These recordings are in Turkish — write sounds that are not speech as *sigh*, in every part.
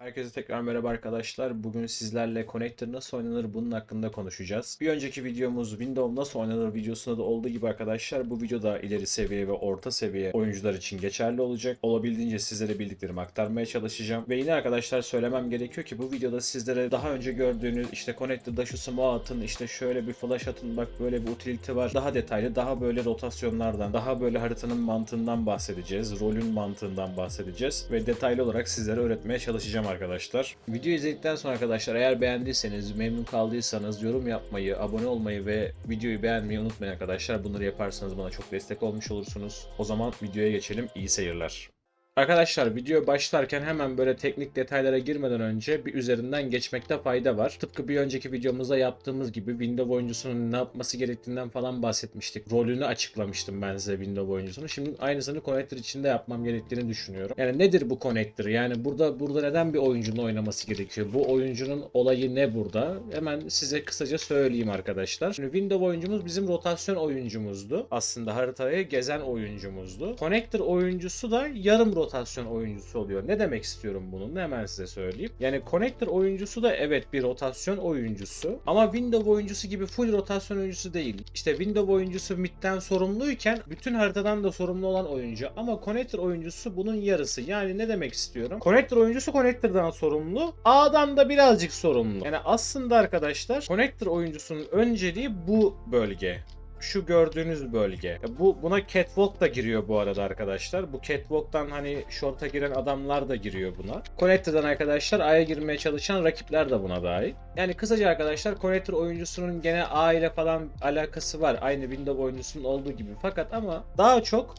Herkese tekrar merhaba arkadaşlar. Bugün sizlerle Connector nasıl oynanır bunun hakkında konuşacağız. Bir önceki videomuz Windows nasıl oynanır videosunda da olduğu gibi arkadaşlar bu videoda ileri seviye ve orta seviye oyuncular için geçerli olacak. Olabildiğince sizlere bildiklerimi aktarmaya çalışacağım. Ve yine arkadaşlar söylemem gerekiyor ki bu videoda sizlere daha önce gördüğünüz işte Connector'da şu smoke atın işte şöyle bir flash atın bak böyle bir utility var. Daha detaylı daha böyle rotasyonlardan daha böyle haritanın mantığından bahsedeceğiz. Rolün mantığından bahsedeceğiz. Ve detaylı olarak sizlere öğretmeye çalışacağım arkadaşlar. Video izledikten sonra arkadaşlar eğer beğendiyseniz, memnun kaldıysanız yorum yapmayı, abone olmayı ve videoyu beğenmeyi unutmayın arkadaşlar. Bunları yaparsanız bana çok destek olmuş olursunuz. O zaman videoya geçelim. İyi seyirler. Arkadaşlar video başlarken hemen böyle teknik detaylara girmeden önce bir üzerinden geçmekte fayda var. Tıpkı bir önceki videomuzda yaptığımız gibi Windows oyuncusunun ne yapması gerektiğinden falan bahsetmiştik. Rolünü açıklamıştım ben size Windows oyuncusunu. Şimdi aynısını Connector içinde yapmam gerektiğini düşünüyorum. Yani nedir bu Connector? Yani burada burada neden bir oyuncunun oynaması gerekiyor? Bu oyuncunun olayı ne burada? Hemen size kısaca söyleyeyim arkadaşlar. Şimdi Windows oyuncumuz bizim rotasyon oyuncumuzdu. Aslında haritayı gezen oyuncumuzdu. Connector oyuncusu da yarım rotasyon oyuncusu oluyor. Ne demek istiyorum bunun? Hemen size söyleyeyim. Yani Connector oyuncusu da evet bir rotasyon oyuncusu. Ama Windows oyuncusu gibi full rotasyon oyuncusu değil. İşte Windows oyuncusu midden sorumluyken bütün haritadan da sorumlu olan oyuncu. Ama Connector oyuncusu bunun yarısı. Yani ne demek istiyorum? Connector oyuncusu Connector'dan sorumlu. A'dan da birazcık sorumlu. Yani aslında arkadaşlar Connector oyuncusunun önceliği bu bölge şu gördüğünüz bölge. Bu buna catwalk da giriyor bu arada arkadaşlar. Bu catwalk'tan hani short'a giren adamlar da giriyor buna. Connector'dan arkadaşlar A'ya girmeye çalışan rakipler de buna dahil. Yani kısaca arkadaşlar Connector oyuncusunun gene A ile falan alakası var. Aynı Windows oyuncusunun olduğu gibi. Fakat ama daha çok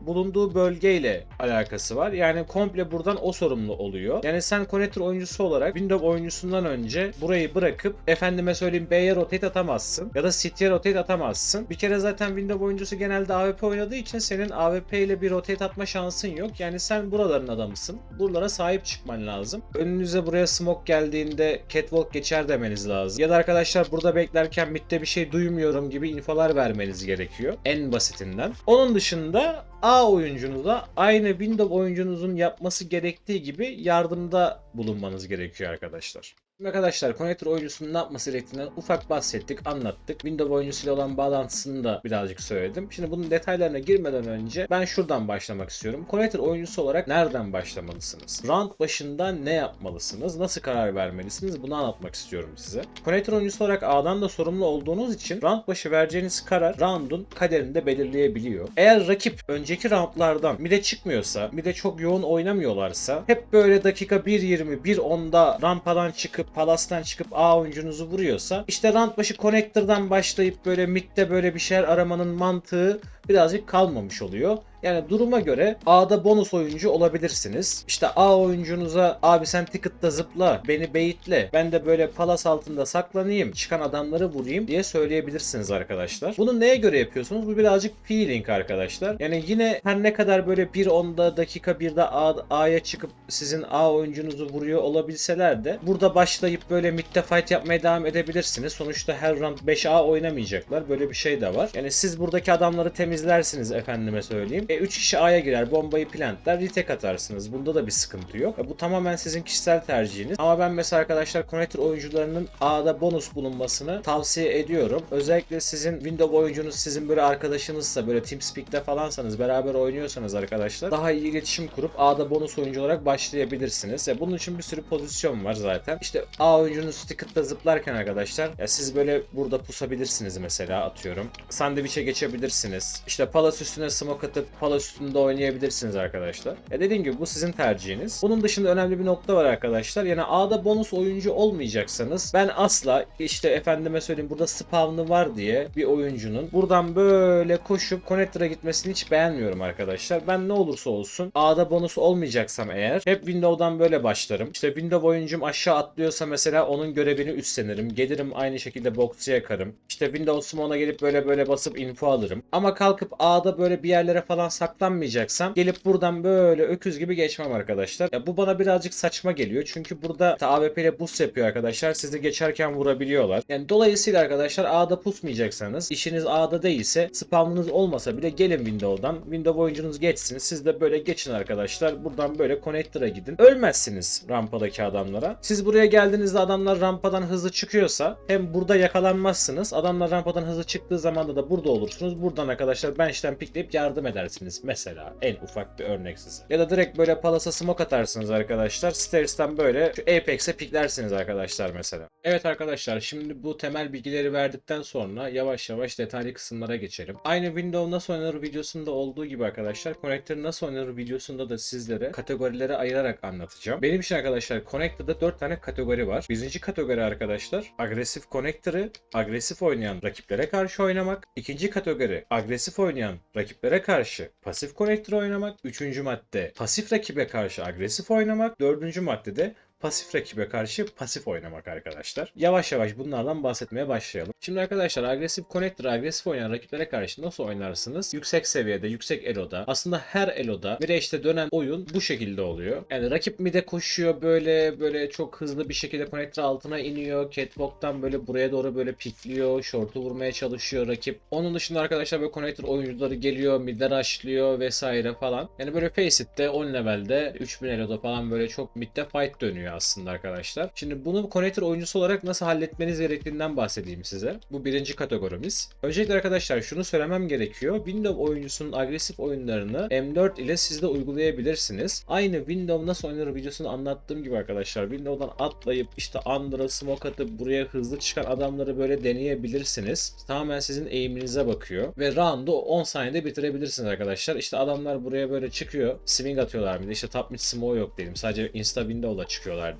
bulunduğu bölgeyle alakası var. Yani komple buradan o sorumlu oluyor. Yani sen Connector oyuncusu olarak Windows oyuncusundan önce burayı bırakıp efendime söyleyeyim B'ye rotate atamazsın ya da City'ye rotate atamazsın. Bir kere zaten Windows oyuncusu genelde AWP oynadığı için senin AWP ile bir rotate atma şansın yok. Yani sen buraların adamısın. Buralara sahip çıkman lazım. Önünüze buraya smoke geldiğinde catwalk geçer demeniz lazım. Ya da arkadaşlar burada beklerken midde bir şey duymuyorum gibi infolar vermeniz gerekiyor. En basitinden. Onun dışında A oyuncunuza aynı Windows oyuncunuzun yapması gerektiği gibi yardımda bulunmanız gerekiyor arkadaşlar. Şimdi arkadaşlar Connector oyuncusunun ne yapması gerektiğinden ufak bahsettik, anlattık. Windows oyuncusuyla olan bağlantısını da birazcık söyledim. Şimdi bunun detaylarına girmeden önce ben şuradan başlamak istiyorum. Connector oyuncusu olarak nereden başlamalısınız? Round başında ne yapmalısınız? Nasıl karar vermelisiniz? Bunu anlatmak istiyorum size. Connector oyuncusu olarak A'dan da sorumlu olduğunuz için round başı vereceğiniz karar round'un kaderini de belirleyebiliyor. Eğer rakip önceki roundlardan mid'e çıkmıyorsa, mid'e çok yoğun oynamıyorlarsa hep böyle dakika 1.20, 1.10'da rampadan çıkıp palastan çıkıp A oyuncunuzu vuruyorsa işte round başı connector'dan başlayıp böyle mid'de böyle bir şeyler aramanın mantığı birazcık kalmamış oluyor. Yani duruma göre A'da bonus oyuncu olabilirsiniz. İşte A oyuncunuza abi sen ticket'ta zıpla, beni beyitle, ben de böyle palas altında saklanayım, çıkan adamları vurayım diye söyleyebilirsiniz arkadaşlar. Bunu neye göre yapıyorsunuz? Bu birazcık feeling arkadaşlar. Yani yine her ne kadar böyle 1-10'da dakika 1'de A, A'ya çıkıp sizin A oyuncunuzu vuruyor olabilseler de burada başlayıp böyle midde fight yapmaya devam edebilirsiniz. Sonuçta her round 5A oynamayacaklar. Böyle bir şey de var. Yani siz buradaki adamları temizlersiniz efendime söyleyeyim. E 3 kişi A'ya girer, bombayı plantlar, retake atarsınız. Bunda da bir sıkıntı yok. E, bu tamamen sizin kişisel tercihiniz. Ama ben mesela arkadaşlar Connector oyuncularının A'da bonus bulunmasını tavsiye ediyorum. Özellikle sizin Windows oyuncunuz sizin böyle arkadaşınızsa, böyle TeamSpeak'te falansanız, beraber oynuyorsanız arkadaşlar daha iyi iletişim kurup A'da bonus oyuncu olarak başlayabilirsiniz. E, bunun için bir sürü pozisyon var zaten. İşte A oyuncunuz ticket'ta zıplarken arkadaşlar ya siz böyle burada pusabilirsiniz mesela atıyorum. Sandviçe geçebilirsiniz. İşte palas üstüne smoke atıp palas üstünde oynayabilirsiniz arkadaşlar. Ya dediğim gibi bu sizin tercihiniz. Bunun dışında önemli bir nokta var arkadaşlar. Yani A'da bonus oyuncu olmayacaksanız ben asla işte efendime söyleyeyim burada spawn'ı var diye bir oyuncunun buradan böyle koşup connector'a gitmesini hiç beğenmiyorum arkadaşlar. Ben ne olursa olsun A'da bonus olmayacaksam eğer hep Windows'dan böyle başlarım. İşte Windows oyuncum aşağı atlıyorsa mesela onun görevini üstlenirim. Gelirim aynı şekilde box'u yakarım. İşte Windows Summon'a gelip böyle böyle basıp info alırım. Ama kalkıp A'da böyle bir yerlere falan falan saklanmayacaksam gelip buradan böyle öküz gibi geçmem arkadaşlar. Ya bu bana birazcık saçma geliyor. Çünkü burada işte AWP ile boost yapıyor arkadaşlar. Sizi geçerken vurabiliyorlar. Yani dolayısıyla arkadaşlar A'da pusmayacaksanız işiniz A'da değilse spamınız olmasa bile gelin Windows'dan. Windows oyuncunuz geçsin. Siz de böyle geçin arkadaşlar. Buradan böyle connector'a gidin. Ölmezsiniz rampadaki adamlara. Siz buraya geldiğinizde adamlar rampadan hızlı çıkıyorsa hem burada yakalanmazsınız. Adamlar rampadan hızlı çıktığı zamanda da burada olursunuz. Buradan arkadaşlar bench'ten pikleyip yardım edersiniz. Mesela en ufak bir örnek size. Ya da direkt böyle palasa smoke atarsınız arkadaşlar. Stairs'ten böyle şu Apex'e piklersiniz arkadaşlar mesela. Evet arkadaşlar şimdi bu temel bilgileri verdikten sonra yavaş yavaş detaylı kısımlara geçelim. Aynı Windows nasıl oynanır videosunda olduğu gibi arkadaşlar Connector nasıl oynanır videosunda da sizlere kategorilere ayırarak anlatacağım. Benim için arkadaşlar Connector'da 4 tane kategori var. Birinci kategori arkadaşlar agresif Connector'ı agresif oynayan rakiplere karşı oynamak. İkinci kategori agresif oynayan rakiplere karşı pasif Connector oynamak. Üçüncü madde pasif rakibe karşı agresif oynamak. Dördüncü maddede pasif rakibe karşı pasif oynamak arkadaşlar. Yavaş yavaş bunlardan bahsetmeye başlayalım. Şimdi arkadaşlar agresif connector, agresif oynayan rakiplere karşı nasıl oynarsınız? Yüksek seviyede, yüksek eloda. Aslında her eloda bir işte dönen oyun bu şekilde oluyor. Yani rakip mide koşuyor böyle böyle çok hızlı bir şekilde connector altına iniyor. Catwalk'tan böyle buraya doğru böyle pikliyor. Short'u vurmaya çalışıyor rakip. Onun dışında arkadaşlar böyle connector oyuncuları geliyor, midler açlıyor vesaire falan. Yani böyle Faceit 10 levelde 3000 eloda falan böyle çok midde fight dönüyor aslında arkadaşlar. Şimdi bunu connector oyuncusu olarak nasıl halletmeniz gerektiğinden bahsedeyim size. Bu birinci kategorimiz. Öncelikle arkadaşlar şunu söylemem gerekiyor. Windows oyuncusunun agresif oyunlarını M4 ile siz de uygulayabilirsiniz. Aynı Windows nasıl oynanır videosunu anlattığım gibi arkadaşlar. Windows'dan atlayıp işte Under'a smoke atıp buraya hızlı çıkan adamları böyle deneyebilirsiniz. Tamamen sizin eğiminize bakıyor. Ve round'u 10 saniyede bitirebilirsiniz arkadaşlar. İşte adamlar buraya böyle çıkıyor. Swing atıyorlar bir de işte top smoke yok diyelim. Sadece insta window'la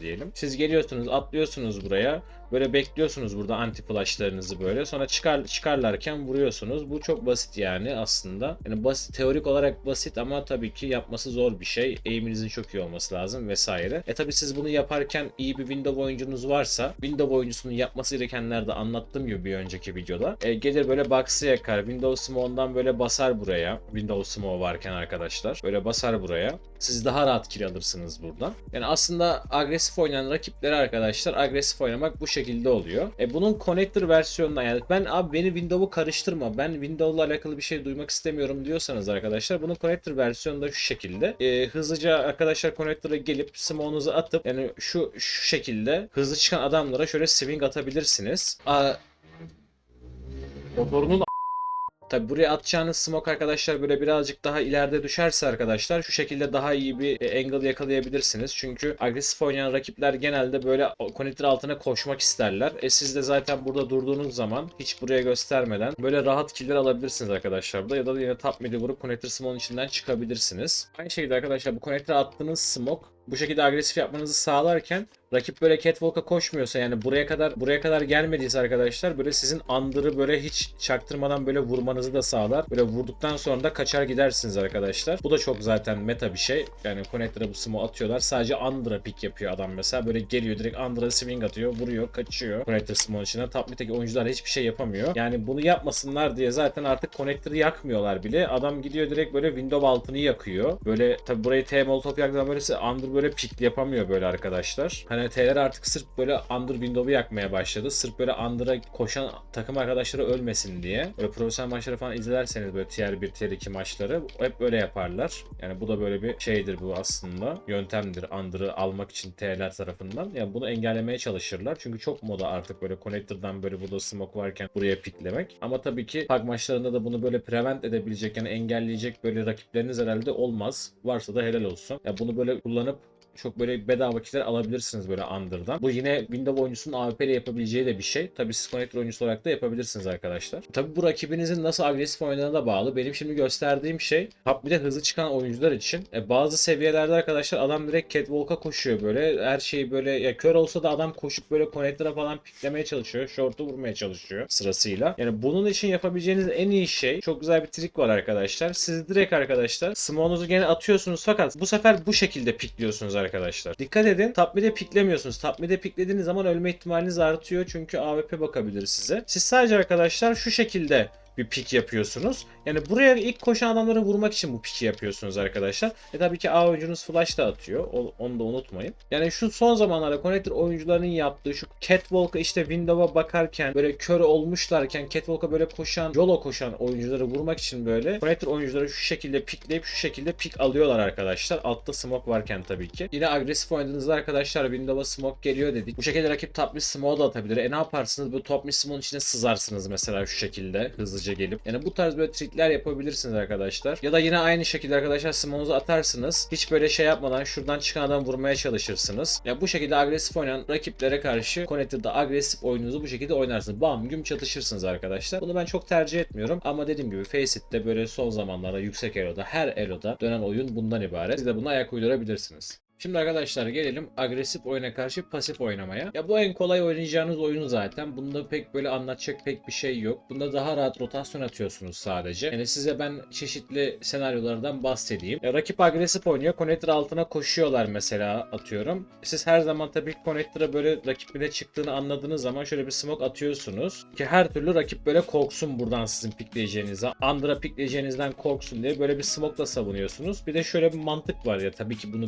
diyelim. Siz geliyorsunuz atlıyorsunuz buraya. Böyle bekliyorsunuz burada anti flashlarınızı böyle. Sonra çıkar çıkarlarken vuruyorsunuz. Bu çok basit yani aslında. Yani basit teorik olarak basit ama tabii ki yapması zor bir şey. Eğiminizin çok iyi olması lazım vesaire. E tabii siz bunu yaparken iyi bir Windows oyuncunuz varsa Windows oyuncusunun yapması gerekenler de anlattığım gibi bir önceki videoda. E, gelir böyle box'ı yakar. Windows Smoke'dan böyle basar buraya. Windows Smoke varken arkadaşlar. Böyle basar buraya. Siz daha rahat kill alırsınız buradan. Yani aslında agresif oynayan rakipleri arkadaşlar agresif oynamak bu şekilde oluyor. E bunun connector versiyonuna yani ben abi beni Windows'u karıştırma. Ben Windows'la alakalı bir şey duymak istemiyorum diyorsanız arkadaşlar bunun connector versiyonu da şu şekilde. E, hızlıca arkadaşlar connector'a gelip smoke'unuzu atıp yani şu şu şekilde hızlı çıkan adamlara şöyle swing atabilirsiniz. Aa, Motorunun Tabi buraya atacağınız smoke arkadaşlar böyle birazcık daha ileride düşerse arkadaşlar şu şekilde daha iyi bir e, angle yakalayabilirsiniz. Çünkü agresif oynayan rakipler genelde böyle connector altına koşmak isterler. E siz de zaten burada durduğunuz zaman hiç buraya göstermeden böyle rahat killer alabilirsiniz arkadaşlar burada. Ya da yine top mid'i vurup connector smoke'un içinden çıkabilirsiniz. Aynı şekilde arkadaşlar bu connector attığınız smoke bu şekilde agresif yapmanızı sağlarken rakip böyle catwalk'a koşmuyorsa yani buraya kadar buraya kadar gelmediyse arkadaşlar böyle sizin andırı böyle hiç çaktırmadan böyle vurmanızı da sağlar. Böyle vurduktan sonra da kaçar gidersiniz arkadaşlar. Bu da çok zaten meta bir şey. Yani connector'a bu smoke atıyorlar. Sadece andır'a pick yapıyor adam mesela. Böyle geliyor direkt andır'a swing atıyor. Vuruyor. Kaçıyor. Connector smoke içine. Top mid'deki oyuncular hiçbir şey yapamıyor. Yani bunu yapmasınlar diye zaten artık connector'ı yakmıyorlar bile. Adam gidiyor direkt böyle window altını yakıyor. Böyle tabi burayı T molotov yaktığı böylesi under böyle pick yapamıyor böyle arkadaşlar. Hani T'ler artık sırf böyle under window'u yakmaya başladı. Sırf böyle under'a koşan takım arkadaşları ölmesin diye. Böyle profesyonel maçları falan izlerseniz böyle tier 1, tier 2 maçları hep böyle yaparlar. Yani bu da böyle bir şeydir bu aslında. Yöntemdir under'ı almak için T'ler tarafından. Yani bunu engellemeye çalışırlar. Çünkü çok moda artık böyle connector'dan böyle burada smoke varken buraya piklemek. Ama tabii ki PUG maçlarında da bunu böyle prevent edebilecek yani engelleyecek böyle rakipleriniz herhalde olmaz. Varsa da helal olsun. Ya bunu böyle kullanıp çok böyle bedava kişiler alabilirsiniz böyle Under'dan. Bu yine Windows oyuncusunun AWP ile yapabileceği de bir şey. Tabi siz connector oyuncusu olarak da yapabilirsiniz arkadaşlar. Tabi bu rakibinizin nasıl agresif oynadığına da bağlı. Benim şimdi gösterdiğim şey top bir de hızlı çıkan oyuncular için. E, bazı seviyelerde arkadaşlar adam direkt catwalk'a koşuyor böyle. Her şeyi böyle ya kör olsa da adam koşup böyle connector'a falan piklemeye çalışıyor. Short'u vurmaya çalışıyor sırasıyla. Yani bunun için yapabileceğiniz en iyi şey çok güzel bir trik var arkadaşlar. Siz direkt arkadaşlar smoke'unuzu gene atıyorsunuz fakat bu sefer bu şekilde pikliyorsunuz arkadaşlar arkadaşlar. Dikkat edin. Top mid'e piklemiyorsunuz. Top mid'e piklediğiniz zaman ölme ihtimaliniz artıyor. Çünkü AWP bakabilir size. Siz sadece arkadaşlar şu şekilde bir pik yapıyorsunuz. Yani buraya ilk koşan adamları vurmak için bu piki yapıyorsunuz arkadaşlar. E tabii ki A oyuncunuz flash da atıyor. Onu da unutmayın. Yani şu son zamanlarda Connector oyuncularının yaptığı şu Catwalk'a işte window'a bakarken böyle kör olmuşlarken Catwalk'a böyle koşan, yolo koşan oyuncuları vurmak için böyle Connector oyuncuları şu şekilde pikleyip şu şekilde pik alıyorlar arkadaşlar. Altta smoke varken tabii ki. Yine agresif oynadığınızda arkadaşlar window'a smoke geliyor dedik. Bu şekilde rakip top smoke da atabilir. E ne yaparsınız? Bu top mid smoke'un içine sızarsınız mesela şu şekilde hızlıca gelip. Yani bu tarz böyle trikler yapabilirsiniz arkadaşlar. Ya da yine aynı şekilde arkadaşlar smoke'unuzu atarsınız. Hiç böyle şey yapmadan şuradan çıkan adam vurmaya çalışırsınız. Ya bu şekilde agresif oynayan rakiplere karşı Connected'da agresif oyununuzu bu şekilde oynarsınız. Bam güm çatışırsınız arkadaşlar. Bunu ben çok tercih etmiyorum. Ama dediğim gibi Faceit böyle son zamanlarda yüksek eloda her eloda dönen oyun bundan ibaret. Siz de buna ayak uydurabilirsiniz. Şimdi arkadaşlar gelelim agresif oyuna karşı pasif oynamaya. Ya bu en kolay oynayacağınız oyun zaten. Bunda pek böyle anlatacak pek bir şey yok. Bunda daha rahat rotasyon atıyorsunuz sadece. Yani size ben çeşitli senaryolardan bahsedeyim. Ya rakip agresif oynuyor. Connector altına koşuyorlar mesela atıyorum. Siz her zaman tabii Connector'a böyle rakibine çıktığını anladığınız zaman şöyle bir smoke atıyorsunuz. Ki her türlü rakip böyle korksun buradan sizin pikleyeceğinizden. Under'a pikleyeceğinizden korksun diye böyle bir smoke'la savunuyorsunuz. Bir de şöyle bir mantık var ya tabii ki bunu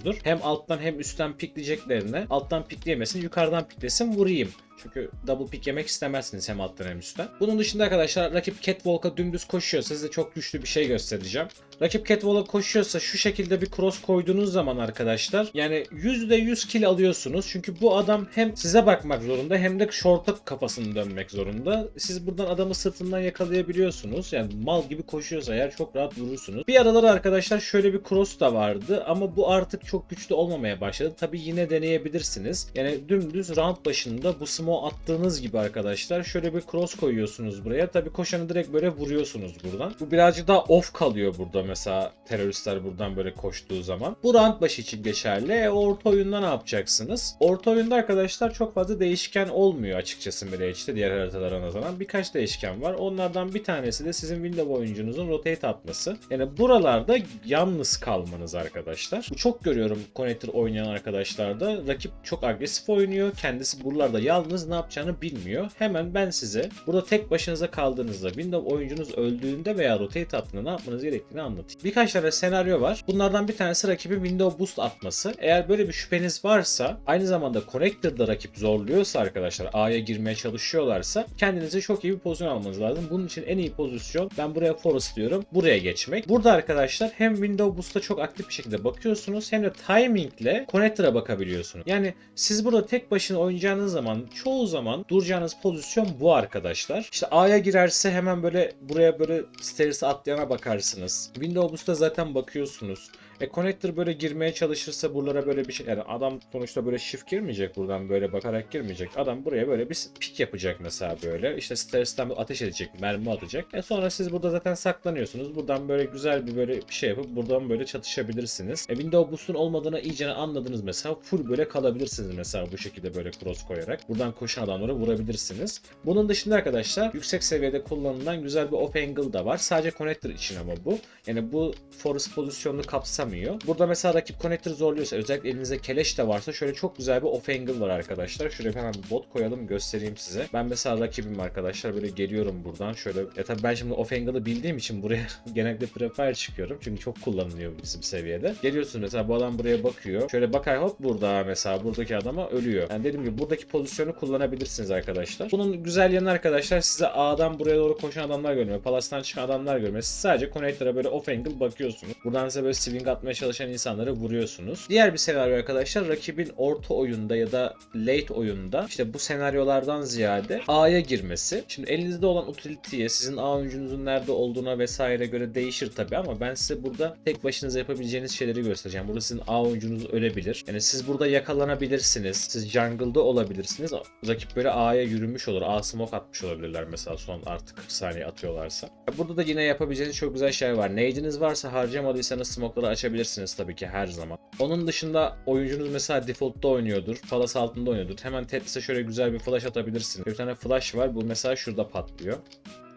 biliyorsunuzdur. Hem alttan hem üstten pikleyeceklerine alttan pikleyemesin yukarıdan piklesin vurayım. Çünkü double pick yemek istemezsiniz hem alttan hem üstten. Bunun dışında arkadaşlar rakip Catwalk'a dümdüz koşuyorsa size çok güçlü bir şey göstereceğim. Rakip Catwalk'a koşuyorsa şu şekilde bir cross koyduğunuz zaman arkadaşlar yani %100 kill alıyorsunuz. Çünkü bu adam hem size bakmak zorunda hem de short'a kafasını dönmek zorunda. Siz buradan adamı sırtından yakalayabiliyorsunuz. Yani mal gibi koşuyorsa eğer çok rahat vurursunuz. Bir aralar arkadaşlar şöyle bir cross da vardı ama bu artık çok güçlü olmamaya başladı. Tabi yine deneyebilirsiniz. Yani dümdüz round başında bu smoke attığınız gibi arkadaşlar şöyle bir cross koyuyorsunuz buraya. Tabi koşanı direkt böyle vuruyorsunuz buradan. Bu birazcık daha off kalıyor burada mesela teröristler buradan böyle koştuğu zaman. Bu round başı için geçerli. E, orta oyunda ne yapacaksınız? Orta oyunda arkadaşlar çok fazla değişken olmuyor açıkçası Mirage'de diğer haritalara nazaran. Birkaç değişken var. Onlardan bir tanesi de sizin window oyuncunuzun rotate atması. Yani buralarda yalnız kalmanız arkadaşlar. Bu çok görüyorum connector oynayan arkadaşlarda. Rakip çok agresif oynuyor. Kendisi buralarda yalnız ne yapacağını bilmiyor. Hemen ben size burada tek başınıza kaldığınızda window oyuncunuz öldüğünde veya rotate attığında ne yapmanız gerektiğini anlatayım. Birkaç tane senaryo var. Bunlardan bir tanesi rakibin window boost atması. Eğer böyle bir şüpheniz varsa aynı zamanda connector'da rakip zorluyorsa arkadaşlar A'ya girmeye çalışıyorlarsa kendinize çok iyi bir pozisyon almanız lazım. Bunun için en iyi pozisyon ben buraya force diyorum. Buraya geçmek. Burada arkadaşlar hem window boost'a çok aktif bir şekilde bakıyorsunuz hem de timingle connector'a bakabiliyorsunuz. Yani siz burada tek başına oynayacağınız zaman çoğu zaman duracağınız pozisyon bu arkadaşlar. İşte A'ya girerse hemen böyle buraya böyle stairs'e atlayana bakarsınız. Window boost'a zaten bakıyorsunuz. E connector böyle girmeye çalışırsa buralara böyle bir şey yani adam sonuçta böyle shift girmeyecek buradan böyle bakarak girmeyecek. Adam buraya böyle bir pik yapacak mesela böyle. İşte stairs'ten ateş edecek, mermi atacak. E sonra siz burada zaten saklanıyorsunuz. Buradan böyle güzel bir böyle bir şey yapıp buradan böyle çatışabilirsiniz. E window boost'un olmadığını iyice anladınız mesela. Full böyle kalabilirsiniz mesela bu şekilde böyle cross koyarak. Buradan koşan adamları vurabilirsiniz. Bunun dışında arkadaşlar yüksek seviyede kullanılan güzel bir off angle da var. Sadece connector için ama bu. Yani bu force pozisyonunu kapsamıyor. Burada mesela rakip connector zorluyorsa özellikle elinizde keleş de varsa şöyle çok güzel bir off angle var arkadaşlar. Şuraya hemen bir bot koyalım göstereyim size. Ben mesela rakibim arkadaşlar böyle geliyorum buradan şöyle. Ya tabii ben şimdi off angle'ı bildiğim için buraya *laughs* genellikle prefire çıkıyorum. Çünkü çok kullanılıyor bizim seviyede. Geliyorsunuz mesela bu adam buraya bakıyor. Şöyle bakar hop burada mesela buradaki adama ölüyor. Yani dediğim gibi buradaki pozisyonu kullanabilirsiniz arkadaşlar. Bunun güzel yanı arkadaşlar size A'dan buraya doğru koşan adamlar görmüyor. Palas'tan çıkan adamlar görmüyor. Siz sadece connector'a böyle off angle bakıyorsunuz. Buradan size böyle swing atmaya çalışan insanları vuruyorsunuz. Diğer bir senaryo arkadaşlar rakibin orta oyunda ya da late oyunda işte bu senaryolardan ziyade A'ya girmesi. Şimdi elinizde olan utility'ye sizin A oyuncunuzun nerede olduğuna vesaire göre değişir tabi ama ben size burada tek başınıza yapabileceğiniz şeyleri göstereceğim. Burada sizin A oyuncunuz ölebilir. Yani siz burada yakalanabilirsiniz. Siz jungle'da olabilirsiniz. Rakip böyle A'ya yürümüş olur. A smoke atmış olabilirler mesela son artık 40 saniye atıyorlarsa. Burada da yine yapabileceğiniz çok güzel şey var. Nade'iniz varsa harcamadıysanız smoke'ları açabilirsiniz tabii ki her zaman. Onun dışında oyuncunuz mesela default'ta oynuyordur. Palas altında oynuyordur. Hemen Tetris'e şöyle güzel bir flash atabilirsiniz. Bir tane flash var. Bu mesela şurada patlıyor.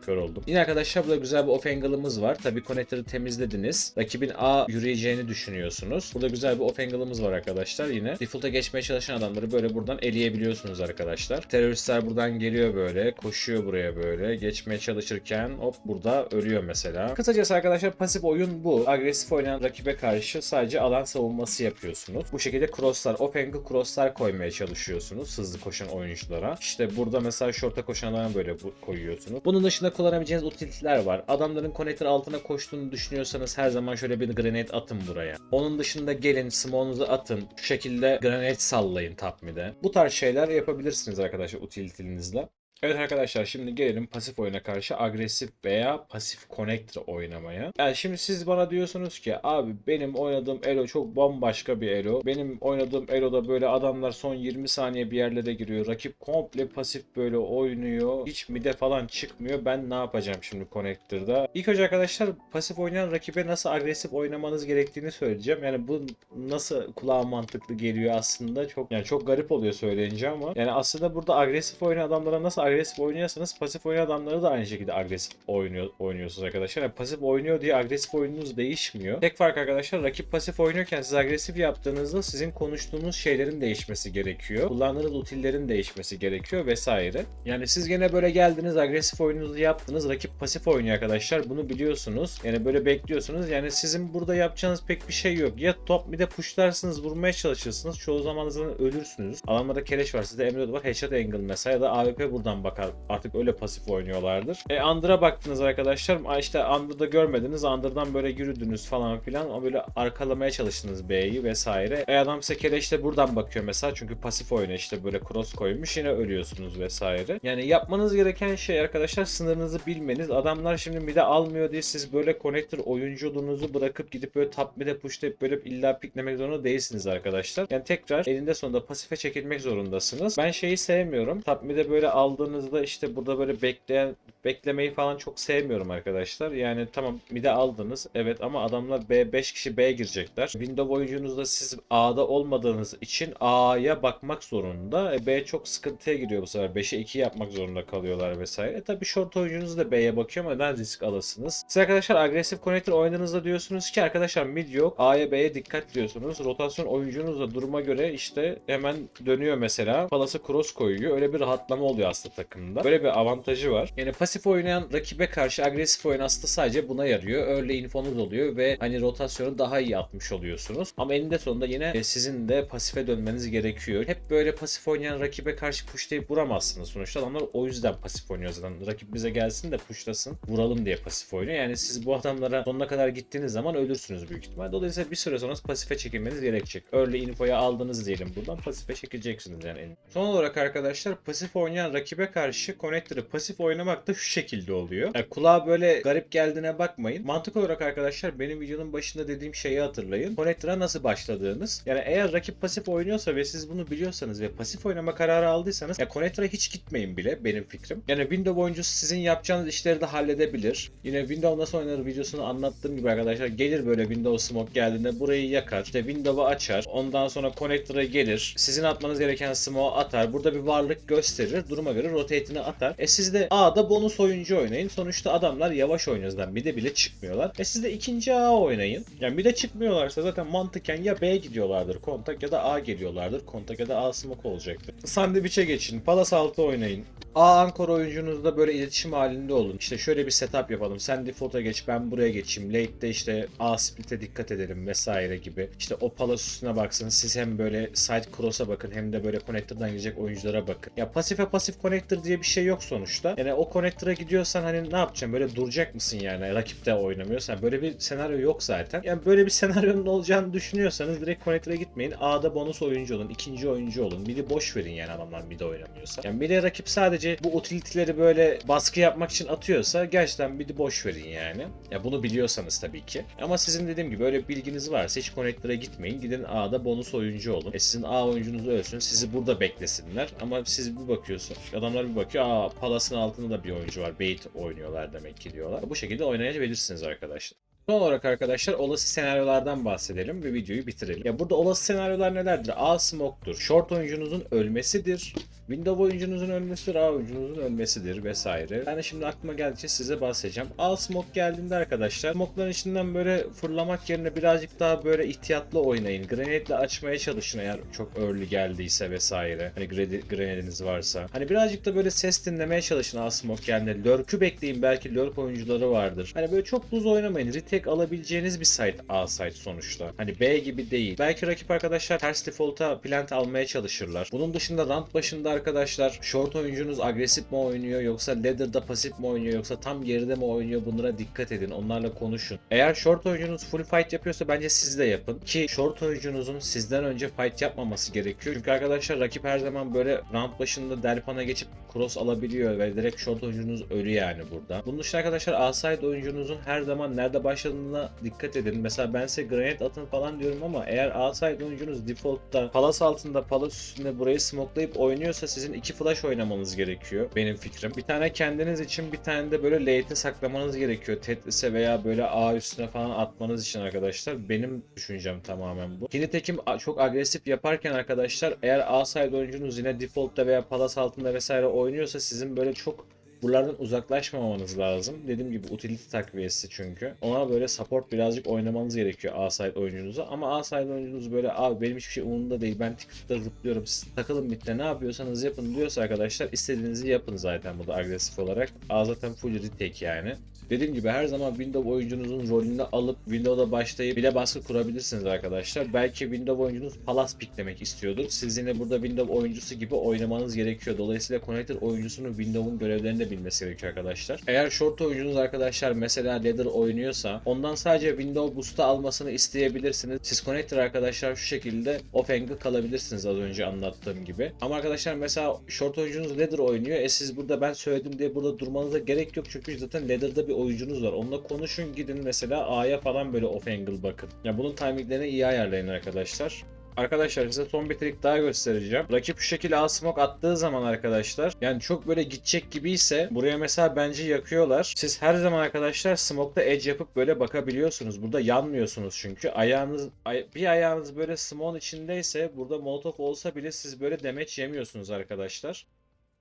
Kör oldum. Yine arkadaşlar burada güzel bir off angle'ımız var. Tabii connector'ı temizlediniz. Rakibin A yürüyeceğini düşünüyorsunuz. Burada güzel bir off angle'ımız var arkadaşlar yine. Default'a geçmeye çalışan adamları böyle buradan eleyebiliyorsunuz arkadaşlar. Teröristler buradan geliyor böyle. Koşuyor buraya böyle. Geçmeye çalışırken hop burada ölüyor mesela. Kısacası arkadaşlar pasif oyun bu. Agresif oynayan rakibe karşı sadece alan savunması yapıyorsunuz. Bu şekilde crosslar, off angle crosslar koymaya çalışıyorsunuz hızlı koşan oyunculara. İşte burada mesela short'a koşanlara böyle koyuyorsunuz. Bunun dışında kullanabileceğiniz utility'ler var. Adamların connector altına koştuğunu düşünüyorsanız her zaman şöyle bir grenade atın buraya. Onun dışında gelin smoke'unuzu atın. Şu şekilde grenade sallayın top mid'e. Bu tarz şeyler yapabilirsiniz arkadaşlar utility'nizle. Evet arkadaşlar şimdi gelelim pasif oyuna karşı agresif veya pasif connector oynamaya. Yani şimdi siz bana diyorsunuz ki abi benim oynadığım elo çok bambaşka bir elo. Benim oynadığım eloda böyle adamlar son 20 saniye bir yerlere giriyor. Rakip komple pasif böyle oynuyor. Hiç mide falan çıkmıyor. Ben ne yapacağım şimdi connector'da? İlk önce arkadaşlar pasif oynayan rakibe nasıl agresif oynamanız gerektiğini söyleyeceğim. Yani bu nasıl kulağa mantıklı geliyor aslında çok yani çok garip oluyor söyleyince ama yani aslında burada agresif oynayan adamlara nasıl agresif oynuyorsanız pasif oynayan adamları da aynı şekilde agresif oynuyor oynuyorsunuz arkadaşlar. Yani pasif oynuyor diye agresif oyununuz değişmiyor. Tek fark arkadaşlar rakip pasif oynuyorken siz agresif yaptığınızda sizin konuştuğunuz şeylerin değişmesi gerekiyor. Kullandığınız utillerin değişmesi gerekiyor vesaire. Yani siz gene böyle geldiniz agresif oyununuzu yaptınız. Rakip pasif oynuyor arkadaşlar. Bunu biliyorsunuz. Yani böyle bekliyorsunuz. Yani sizin burada yapacağınız pek bir şey yok. Ya top bir de pushlarsınız vurmaya çalışırsınız. Çoğu zaman zaten ölürsünüz. Adamlarda keleş var. Sizde Emerald var. Headshot angle mesela ya da AWP buradan bakar. Artık öyle pasif oynuyorlardır. E Under'a baktınız arkadaşlar. İşte Under'da görmediniz. Under'dan böyle yürüdünüz falan filan. O böyle arkalamaya çalıştınız B'yi vesaire. E adam size keleşle buradan bakıyor mesela. Çünkü pasif oyuna işte böyle cross koymuş. Yine ölüyorsunuz vesaire. Yani yapmanız gereken şey arkadaşlar sınırınızı bilmeniz. Adamlar şimdi mide almıyor diye siz böyle connector oyunculuğunuzu bırakıp gidip böyle top mide pushlayıp böyle illa piklemek zorunda değilsiniz arkadaşlar. Yani tekrar elinde sonunda pasife çekilmek zorundasınız. Ben şeyi sevmiyorum. Top mid'e böyle aldığınızda işte burada böyle bekleyen beklemeyi falan çok sevmiyorum arkadaşlar. Yani tamam mide aldınız evet ama adamlar B 5 kişi B girecekler. Windows oyuncunuzda siz A'da olmadığınız için A'ya bakmak zorunda. E, B çok sıkıntıya giriyor bu sefer. 5'e 2 yapmak zorunda kalıyorlar vesaire. E tabi short oyuncunuz da B'ye bakıyor ama neden risk alasınız? Siz arkadaşlar agresif connector oynadığınızda diyorsunuz ki arkadaşlar mid yok. A'ya B'ye dikkat diyorsunuz. Rotasyon oyuncunuz da duruma göre işte hemen dönüyor mesela. Palası cross koyuyor. Öyle bir rahatlama oluyor aslında takımda. Böyle bir avantajı var. Yani pasif oynayan rakibe karşı agresif oyun aslında sadece buna yarıyor. Öyle infonuz oluyor ve hani rotasyonu daha iyi atmış oluyorsunuz. Ama eninde sonunda yine e, sizin de pasife dönmeniz gerekiyor. Hep böyle pasif oynayan rakibe karşı pushlayıp vuramazsınız sonuçta. Adamlar o yüzden pasif oynuyor zaten. Rakip bize gelsin de pushlasın. Vuralım diye pasif oynuyor. Yani siz bu adamlara sonuna kadar gittiğiniz zaman ölürsünüz büyük ihtimal. Dolayısıyla bir süre sonra pasife çekilmeniz gerekecek. Early infoyu aldınız diyelim buradan pasife çekileceksiniz yani. Son olarak arkadaşlar pasif oynayan rakibe karşı connector'ı pasif oynamak da şu şekilde oluyor. Yani kulağa böyle garip geldiğine bakmayın. Mantık olarak arkadaşlar benim videonun başında dediğim şeyi hatırlayın. Connector'a nasıl başladığınız. Yani eğer rakip pasif oynuyorsa ve siz bunu biliyorsanız ve pasif oynama kararı aldıysanız ya Connector'a hiç gitmeyin bile benim fikrim. Yani Windows oyuncusu sizin yapacağınız işleri de halledebilir. Yine Windows nasıl oynanır videosunu anlattığım gibi arkadaşlar gelir böyle Windows Smoke geldiğinde burayı yakar. İşte Windows'u açar. Ondan sonra Connector'a gelir. Sizin atmanız gereken smoke'u atar. Burada bir varlık gösterir. Duruma göre rotate'ini atar. E siz de A'da bonus oyuncu oynayın. Sonuçta adamlar yavaş oynuyor zaten. Bir de bile çıkmıyorlar. E siz de ikinci A oynayın. Yani bir de çıkmıyorlarsa zaten mantıken ya B gidiyorlardır kontak ya da A geliyorlardır. Kontak ya da A smoke olacaktır. Sandviç'e geçin. Palas altı oynayın. A Ankara oyuncunuzla böyle iletişim halinde olun. İşte şöyle bir setup yapalım. Sen default'a geç ben buraya geçeyim. Late'de işte A split'e dikkat edelim vesaire gibi. İşte o palas üstüne baksın. Siz hem böyle side cross'a bakın hem de böyle connector'dan girecek oyunculara bakın. Ya pasife pasif connector diye bir şey yok sonuçta. Yani o connector'a gidiyorsan hani ne yapacaksın? Böyle duracak mısın yani? Rakipte oynamıyorsan. Böyle bir senaryo yok zaten. Yani böyle bir *laughs* senaryonun olacağını düşünüyorsanız direkt connector'a gitmeyin. A'da bonus oyuncu olun. ikinci oyuncu olun. De boş verin yani adamlar de oynamıyorsa. Yani de rakip sadece bu utility'leri böyle baskı yapmak için atıyorsa gerçekten bir de boş verin yani. Ya bunu biliyorsanız tabii ki. Ama sizin dediğim gibi öyle bilginiz varsa hiç connector'a gitmeyin. Gidin A'da bonus oyuncu olun. E sizin A oyuncunuz ölsün. Sizi burada beklesinler. Ama siz bir bakıyorsun. Adamlar bir bakıyor. Aa Palas'ın altında da bir oyuncu var. Bait oynuyorlar demek ki diyorlar. Bu şekilde oynayabilirsiniz arkadaşlar. Son olarak arkadaşlar olası senaryolardan bahsedelim ve videoyu bitirelim. Ya burada olası senaryolar nelerdir? A smoke'tur. Short oyuncunuzun ölmesidir. Window oyuncunuzun ölmesidir, A oyuncunuzun ölmesidir vesaire. Ben de şimdi aklıma geldikçe size bahsedeceğim. A smoke geldiğinde arkadaşlar smoke'ların içinden böyle fırlamak yerine birazcık daha böyle ihtiyatlı oynayın. Grenade'le açmaya çalışın eğer çok early geldiyse vesaire. Hani grenade'iniz varsa. Hani birazcık da böyle ses dinlemeye çalışın A smoke geldiğinde. Lurk'ü bekleyin belki lurk oyuncuları vardır. Hani böyle çok buz oynamayın. Retake alabileceğiniz bir site A site sonuçta. Hani B gibi değil. Belki rakip arkadaşlar ters default'a plant almaya çalışırlar. Bunun dışında round başında arkadaşlar short oyuncunuz agresif mi oynuyor yoksa ladder'da pasif mi oynuyor yoksa tam geride mi oynuyor bunlara dikkat edin. Onlarla konuşun. Eğer short oyuncunuz full fight yapıyorsa bence siz de yapın. Ki short oyuncunuzun sizden önce fight yapmaması gerekiyor. Çünkü arkadaşlar rakip her zaman böyle round başında delpana geçip cross alabiliyor ve direkt short oyuncunuz ölü yani burada. Bunun dışında arkadaşlar outside oyuncunuzun her zaman nerede başladığına dikkat edin. Mesela ben size granate atın falan diyorum ama eğer outside oyuncunuz default'ta palas altında palas üstünde burayı smokelayıp oynuyorsa sizin iki flash oynamanız gerekiyor. Benim fikrim. Bir tane kendiniz için bir tane de böyle late'e saklamanız gerekiyor. Tetris'e veya böyle A üstüne falan atmanız için arkadaşlar. Benim düşüncem tamamen bu. Ki nitekim çok agresif yaparken arkadaşlar eğer outside oyuncunuz yine default'ta veya palas altında vesaire oynuyorsa sizin böyle çok buralardan uzaklaşmamanız lazım. Dediğim gibi utility takviyesi çünkü. Ona böyle support birazcık oynamanız gerekiyor A-side oyuncunuza. Ama A-side oyuncunuz böyle abi benim hiçbir şey umurumda değil. Ben TikTok'ta zıplıyorum. Siz takılın bitti ne yapıyorsanız yapın diyorsa arkadaşlar istediğinizi yapın zaten burada agresif olarak. A zaten full retake yani. Dediğim gibi her zaman Windows oyuncunuzun rolünü alıp Windows'da başlayıp bile baskı kurabilirsiniz arkadaşlar. Belki Windows oyuncunuz Palas piklemek istiyordur. Siz yine burada Windows oyuncusu gibi oynamanız gerekiyor. Dolayısıyla Connector oyuncusunun Windows'un görevlerini de bilmesi gerekiyor arkadaşlar. Eğer short oyuncunuz arkadaşlar mesela ladder oynuyorsa ondan sadece Windows boost'u almasını isteyebilirsiniz. Siz Connector arkadaşlar şu şekilde off angle kalabilirsiniz az önce anlattığım gibi. Ama arkadaşlar mesela short oyuncunuz ladder oynuyor. E siz burada ben söyledim diye burada durmanıza gerek yok. Çünkü zaten ladder'da bir oyuncunuz var. Onunla konuşun gidin mesela A'ya falan böyle off angle bakın. Ya bunun timinglerini iyi ayarlayın arkadaşlar. Arkadaşlar size son bir trik daha göstereceğim. Rakip şu şekilde A smoke attığı zaman arkadaşlar yani çok böyle gidecek gibi ise buraya mesela bence yakıyorlar. Siz her zaman arkadaşlar smoke'da edge yapıp böyle bakabiliyorsunuz. Burada yanmıyorsunuz çünkü. Ayağınız ay- bir ayağınız böyle smoke'un içindeyse burada molotov olsa bile siz böyle damage yemiyorsunuz arkadaşlar.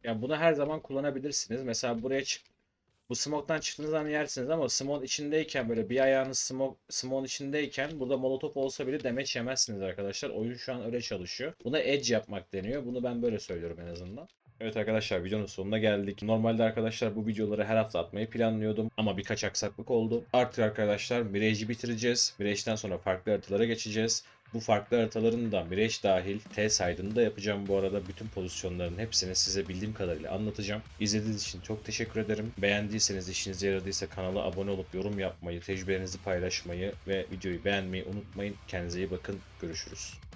Yani bunu her zaman kullanabilirsiniz. Mesela buraya çık bu smoke'tan çıktığınız zaman yersiniz ama smoke içindeyken böyle bir ayağınız smoke, smoke'un içindeyken burada molotof olsa bile damage yemezsiniz arkadaşlar. Oyun şu an öyle çalışıyor. Buna edge yapmak deniyor. Bunu ben böyle söylüyorum en azından. Evet arkadaşlar videonun sonuna geldik. Normalde arkadaşlar bu videoları her hafta atmayı planlıyordum ama birkaç aksaklık oldu. Artık arkadaşlar Mirage'i bitireceğiz. Mirage'den sonra farklı haritalara geçeceğiz. Bu farklı haritaların da Mirage dahil T-Side'ını da yapacağım bu arada. Bütün pozisyonların hepsini size bildiğim kadarıyla anlatacağım. İzlediğiniz için çok teşekkür ederim. Beğendiyseniz, işinize yaradıysa kanala abone olup yorum yapmayı, tecrübelerinizi paylaşmayı ve videoyu beğenmeyi unutmayın. Kendinize iyi bakın. Görüşürüz.